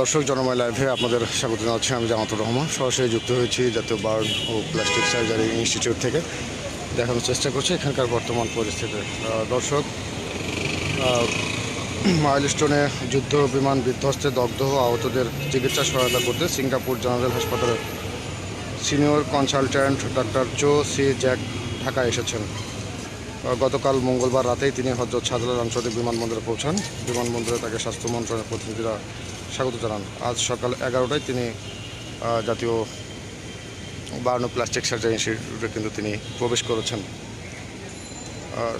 দর্শক জনময় লাইভে আপনাদের স্বাগত জানাচ্ছি। আমি জামাতুর রহমান। সরাসরি যুক্ত হয়েছি জাতীয় বার্ড ও প্লাস্টিক সার্জারি ইনস্টিটিউট থেকে। দেখানোর চেষ্টা করছি এখানকার বর্তমান পরিস্থিতি। দর্শক মাইলস্টোনে যুদ্ধ, বিমান বিধ্বস্তে দগ্ধ আহতদের চিকিৎসা সহায়তা করতে সিঙ্গাপুর জেনারেল হাসপাতালের senior consultant doctor Cho Si Jack ঢাকায় এসেছেন। গতকাল মঙ্গলবার রাতেই তিনি হজরত শাহজালাল আন্তর্জাতিক বিমানবন্দরে পৌঁছান। বিমানবন্দরে তাকে স্বাস্থ্য মন্ত্রণালয়ের প্রতিনিধিরা স্বাগত জানান। আজ সকাল এগারোটায় তিনি জাতীয় বার্ন প্লাস্টিক সার্জারি ইনস্টিটিউটে কিন্তু তিনি প্রবেশ করেছেন।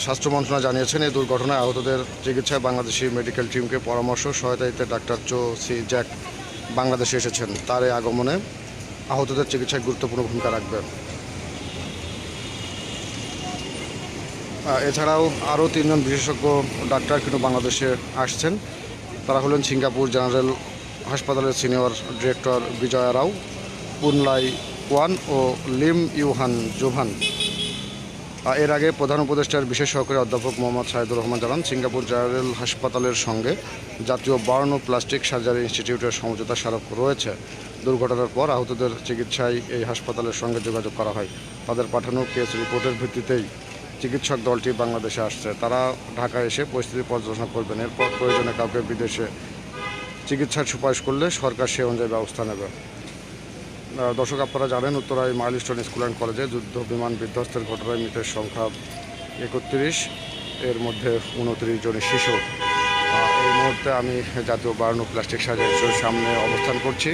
স্বাস্থ্য মন্ত্রণালয় জানিয়েছেন এই দুর্ঘটনায় আহতদের চিকিৎসায় বাংলাদেশি মেডিকেল টিমকে পরামর্শ সহায়তা দিতে ডাক্তার চো সি জ্যাক বাংলাদেশে এসেছেন। তার এই আগমনে আহতদের চিকিৎসায় গুরুত্বপূর্ণ ভূমিকা রাখবেন আহ, এছাড়াও আরও তিনজন বিশেষজ্ঞ ডাক্তার কিন্তু বাংলাদেশে আসছেন। তারা হলেন সিঙ্গাপুর জেনারেল হাসপাতালের senior director Vijaya Rao, Poonlai Wan ও লিম ইউহান জোভান। এর আগে প্রধান উপদেষ্টার বিশেষ সহকারী অধ্যাপক মোহাম্মদ সাইদুর রহমান জানান, সিঙ্গাপুর জেনারেল হাসপাতালের সঙ্গে জাতীয় বার্ন ও প্লাস্টিক সার্জারি ইনস্টিটিউটের সমঝোতা স্মারক রয়েছে। দুর্ঘটনার পর আহতদের চিকিৎসায় এই হাসপাতালের সঙ্গে যোগাযোগ করা হয়। তাদের পাঠানো কেস রিপোর্টের ভিত্তিতেই চিকিৎসক দলটি বাংলাদেশে আসছে। তারা ঢাকায় এসে পরিস্থিতি পর্যালোচনা করবেন। এরপর প্রয়োজনে কাউকে বিদেশে চিকিৎসার সুপারিশ করলে সরকার সে অনুযায়ী ব্যবস্থা নেবে। দর্শক, আপনারা জানেন উত্তরায় মাইলস্টোন স্কুল অ্যান্ড কলেজে যুদ্ধ বিমান বিধ্বস্তের ঘটনায় মৃতের সংখ্যা একত্রিশ, এর মধ্যে উনত্রিশ জন শিশু। এই মুহূর্তে আমি জাতীয় বার্ন প্লাস্টিক সার্জারির সামনে অবস্থান করছি।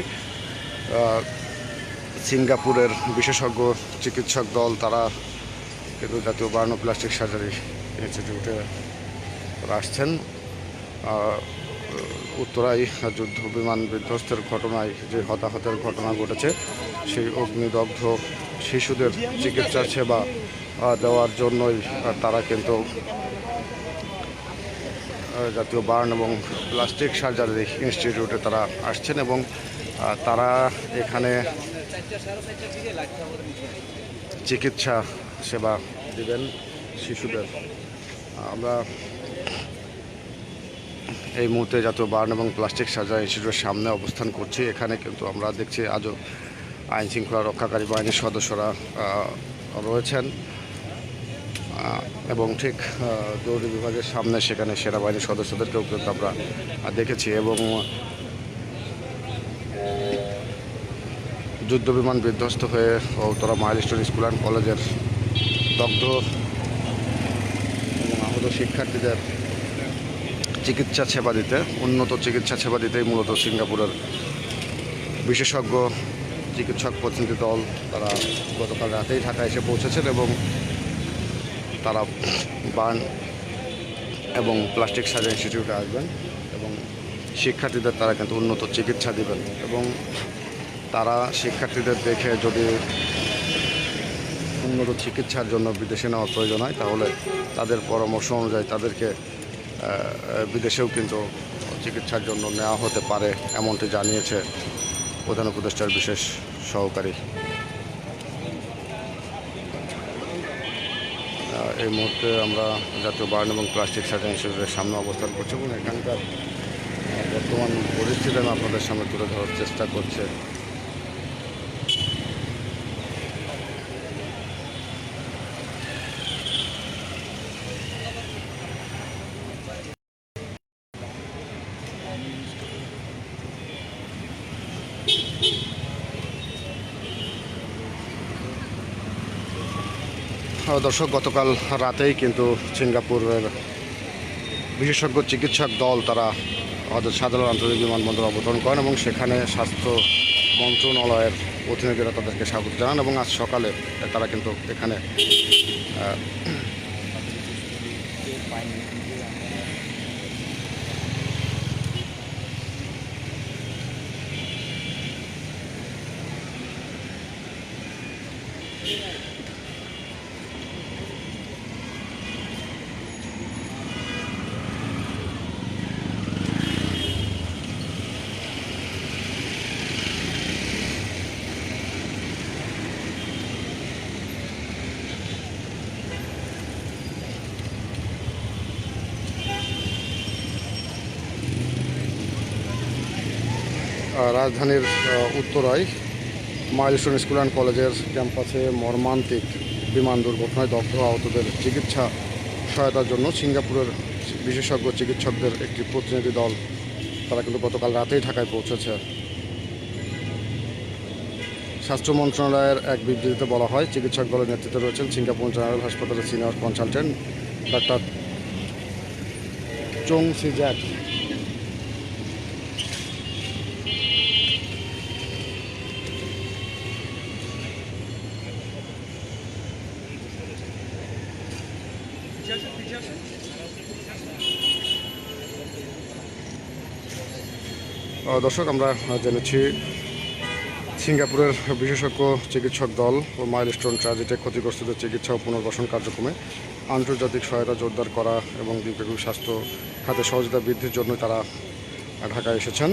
সিঙ্গাপুরের বিশেষজ্ঞ চিকিৎসক দল, তারা কিন্তু জাতীয় বার্ন প্লাস্টিক সার্জারি ইনস্টিটিউটে আসছেন। আহ, উত্তরায় যুদ্ধ বিমান বিধ্বস্তের ঘটনায় যে হতাহতের ঘটনা ঘটেছে সেই অগ্নিদগ্ধ শিশুদের চিকিৎসা সেবা দেওয়ার জন্যই তারা কিন্তু জাতীয় বার্ন এবং প্লাস্টিক সার্জারি ইনস্টিটিউটে তারা আসছেন এবং তারা এখানে চিকিৎসা সেবা দিবেন শিশুদের। আমরা এই মুহূর্তে জাতীয় বার্ন এবং প্লাস্টিক সাজা ইনস্টিটিউটের সামনে অবস্থান করছি। এখানে কিন্তু আমরা দেখছি আজও আইন শৃঙ্খলা রক্ষাকারী বাহিনীর সদস্যরা রয়েছেন। এবং ঠিক জরুরি বিভাগের সামনে সেখানে সেনাবাহিনীর সদস্যদেরকেও কিন্তু আমরা দেখেছি এবং যুদ্ধ বিমান বিধ্বস্ত হয়ে উত্তরা মাইলস্টোন স্কুল অ্যান্ড কলেজের দগ্ধ এবং আহত শিক্ষার্থীদের চিকিৎসা সেবা দিতে, উন্নত চিকিৎসা সেবা দিতেই মূলত সিঙ্গাপুরের বিশেষজ্ঞ, চিকিৎসক প্রতিনিধি দল তারা গতকাল রাতেই ঢাকা এসে পৌঁছেছেন এবং তারা বার্ন এবং প্লাস্টিক সার্জারি ইনস্টিটিউটে আসবেন এবং শিক্ষার্থীদের তারা কিন্তু উন্নত চিকিৎসা দিবেন এবং তারা শিক্ষার্থীদের দেখে যদি উন্নত চিকিৎসার জন্য বিদেশে নেওয়ার প্রয়োজন হয়, তাহলে তাদের পরামর্শ অনুযায়ী তাদেরকে বিদেশেও কিন্তু চিকিৎসার জন্য নেওয়া হতে পারে, এমনটি জানিয়েছে প্রধান উপদেষ্টার বিশেষ সহকারী। এই মুহূর্তে আমরা জাতীয় বার্ন এবং প্লাস্টিক সার্জারি ইনস্টিটিউটের সামনে অবস্থান করছি এবং এখানকার বর্তমান পরিস্থিতি আমি আপনাদের সামনে তুলে ধরার চেষ্টা করছে। দর্শক, গতকাল রাতেই কিন্তু সিঙ্গাপুরের বিশেষজ্ঞ চিকিৎসক দল তারা আমাদের সাধারণ আন্তর্জাতিক বিমানবন্দর অবতরণ করেন এবং সেখানে স্বাস্থ্য মন্ত্রণালয়ের প্রতিনিধিরা তাদেরকে স্বাগত জানান এবং আজ সকালে তারা কিন্তু এখানে রাজধানীর উত্তরায় মাইলস্টোন স্কুল অ্যান্ড কলেজের ক্যাম্পাসে মর্মান্তিক বিমান দুর্ঘটনায় দগ্ধ আহতদের চিকিৎসা সহায়তার জন্য সিঙ্গাপুরের বিশেষজ্ঞ চিকিৎসকদের একটি প্রতিনিধি দল, তারা কিন্তু গতকাল রাতেই ঢাকায় পৌঁছেছে। স্বাস্থ্য মন্ত্রণালয়ের এক বিবৃতিতে বলা হয়, চিকিৎসক দলের নেতৃত্বে রয়েছেন সিঙ্গাপুর জেনারেল হাসপাতালের সিনিয়র কনসালটেন্ট ডাক্তার চং সিজ্যাক দর্শক, আমরা জেনেছি সিঙ্গাপুরের বিশেষজ্ঞ চিকিৎসক দল ও মাইলস্টোন ট্র্যাজেডে ক্ষতিগ্রস্তদের চিকিৎসা ও পুনর্বাসন কার্যক্রমে আন্তর্জাতিক সহায়তা জোরদার করা এবং দ্বীপের স্বাস্থ্য খাতে সহযোগিতা বৃদ্ধির জন্য তারা ঢাকায় এসেছেন।